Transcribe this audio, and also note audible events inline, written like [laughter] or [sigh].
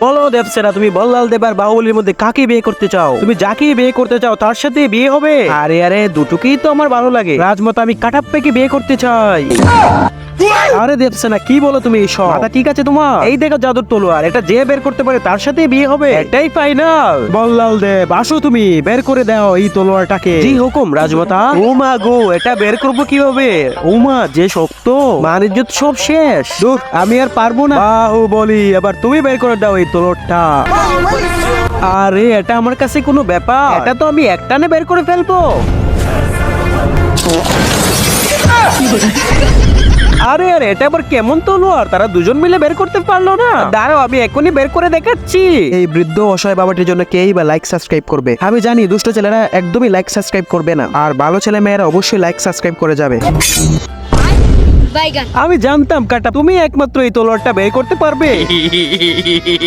বলো দেবসেনা, তুমি বল্লাল দেব আর বাহুবলীর মধ্যে কাকে বিয়ে করতে চাও? তুমি যাকে বিয়ে করতে চাও, তার সাথে বিয়ে হবে। আরে আরে, দুটোকেই তো আমার ভালো লাগে। রাজমত আমি কাটাপ্পেকে বিয়ে করতে চাই। আরে দেবসেনা কি বলো তুমি এইসব? মাথা ঠিক আছে তোমার। এই দেখো জাদুর তলোয়ার এটা যে বের করতে পারে তার সাথে বিয়ে হবে। এটাই ফাইনাল বল্লাল দেব আসো তুমি বের করে দাও এই তলোয়ারটাকে। জি হুকুম রাজমাতা। ও মা গো এটা বের করব কীভাবে? ও মা যে শক্ত। বাণিজ্য তো সব শেষ। দূর আমি আর পারব না। বাহু বলি এবার তুমি বের করে দাও এই তলোয়ারটা। আরে এটা আমার কাছে কোনো ব্যাপার। এটা তো আমি একটানে বের করে ফেলব। আরে আরে এটা আবার কেমন তলোয়ার? তারা দুজন মিলে বের করতে পারল না। দাঁড়াও আমি এখনই বের করে দেখাচ্ছি। এই বৃদ্ধ অসহায় বাবাটির জন্য কেই বা লাইক সাবস্ক্রাইব করবে? আমি জানি দুষ্ট ছেলেরা একদমই লাইক সাবস্ক্রাইব করবে না। আর ভালো ছেলে মেয়েরা অবশ্যই লাইক সাবস্ক্রাইব করে যাবে। আমি জানতাম কাটা তুমি একমাত্র এই তলোয়ারটা বের করতে পারবে। [laughs]